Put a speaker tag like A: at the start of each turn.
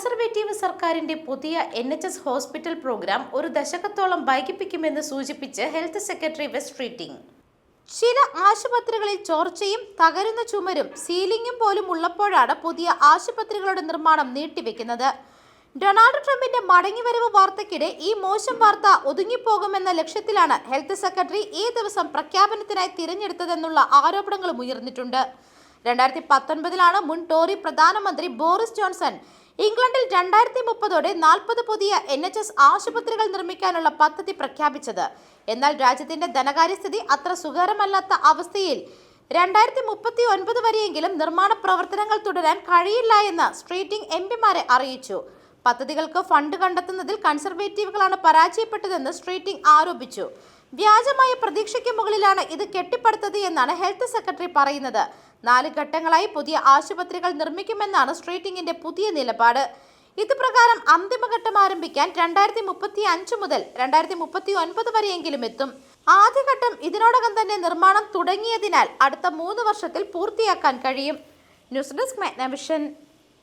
A: Conservative സർക്കാരിന്റെ പുതിയ N H S hospital programme ഒരു ദശകത്തോളം വൈകിപ്പിക്കുമെന്ന് സൂചിപ്പിച്ച് ഹെൽത്ത് സെക്രട്ടറി വെസ്റ്റ് ചില ആശുപത്രികളിൽ ചോർച്ചയും തകരുന്ന ചുമരും സീലിംഗും പോലും ഉള്ളപ്പോഴാണ് പുതിയ ആശുപത്രികളുടെ നിർമ്മാണം നീട്ടിവെക്കുന്നത്. ഡൊണാൾഡ് ട്രംപിന്റെ മടങ്ങിവരവ് വാർത്തയ്ക്കിടെ ഈ മോശം വാർത്ത ഒതുങ്ങിപ്പോകുമെന്ന ലക്ഷ്യത്തിലാണ് ഹെൽത്ത് സെക്രട്ടറി ഈ ദിവസം പ്രഖ്യാപനത്തിനായി തിരഞ്ഞെടുത്തതെന്നുള്ള ആരോപണങ്ങളും ഉയർന്നിട്ടുണ്ട്. രണ്ടായിരത്തി പത്തൊൻപതിലാണ് മുൻ ടോറി പ്രധാനമന്ത്രി ബോറിസ് ജോൺസൺ ഇംഗ്ലണ്ടിൽ രണ്ടായിരത്തി മുപ്പതോടെ നാൽപ്പത് പുതിയ എൻ എച്ച് എസ് ആശുപത്രികൾ നിർമ്മിക്കാനുള്ള പദ്ധതി പ്രഖ്യാപിച്ചത്. എന്നാൽ രാജ്യത്തിന്റെ ധനകാര്യസ്ഥിതി അത്ര സുഖകരമല്ലാത്ത അവസ്ഥയിൽ രണ്ടായിരത്തി മുപ്പത്തി ഒൻപത് വരെയെങ്കിലും നിർമ്മാണ പ്രവർത്തനങ്ങൾ തുടരാൻ കഴിയില്ല എന്ന് സ്ട്രീറ്റിംഗ് എം പിമാരെ അറിയിച്ചു. പദ്ധതികൾക്ക് ഫണ്ട് കണ്ടെത്തുന്നതിൽ കൺസർവേറ്റീവുകളാണ് പരാജയപ്പെട്ടതെന്ന് സ്ട്രീറ്റിംഗ് ആരോപിച്ചു. വ്യാജമായ പ്രതീക്ഷയ്ക്ക് മുകളിലാണ് ഇത് കെട്ടിപ്പടുത്തത് എന്നാണ് ഹെൽത്ത് സെക്രട്ടറി പറയുന്നത്. നാല് ഘട്ടങ്ങളായി പുതിയ ആശുപത്രികൾ നിർമ്മിക്കുമെന്നാണ് സ്ട്രീറ്റിംഗിന്റെ പുതിയ നിലപാട്. ഇത് പ്രകാരം അന്തിമഘട്ടം ആരംഭിക്കാൻ രണ്ടായിരത്തി മുപ്പത്തി അഞ്ച് മുതൽ രണ്ടായിരത്തി മുപ്പത്തി ഒൻപത് വരെയെങ്കിലും എത്തും. ആദ്യഘട്ടം ഇതിനോടകം തന്നെ നിർമ്മാണം തുടങ്ങിയതിനാൽ അടുത്ത മൂന്ന് വർഷത്തിൽ പൂർത്തിയാക്കാൻ കഴിയും. News desk Magnavision.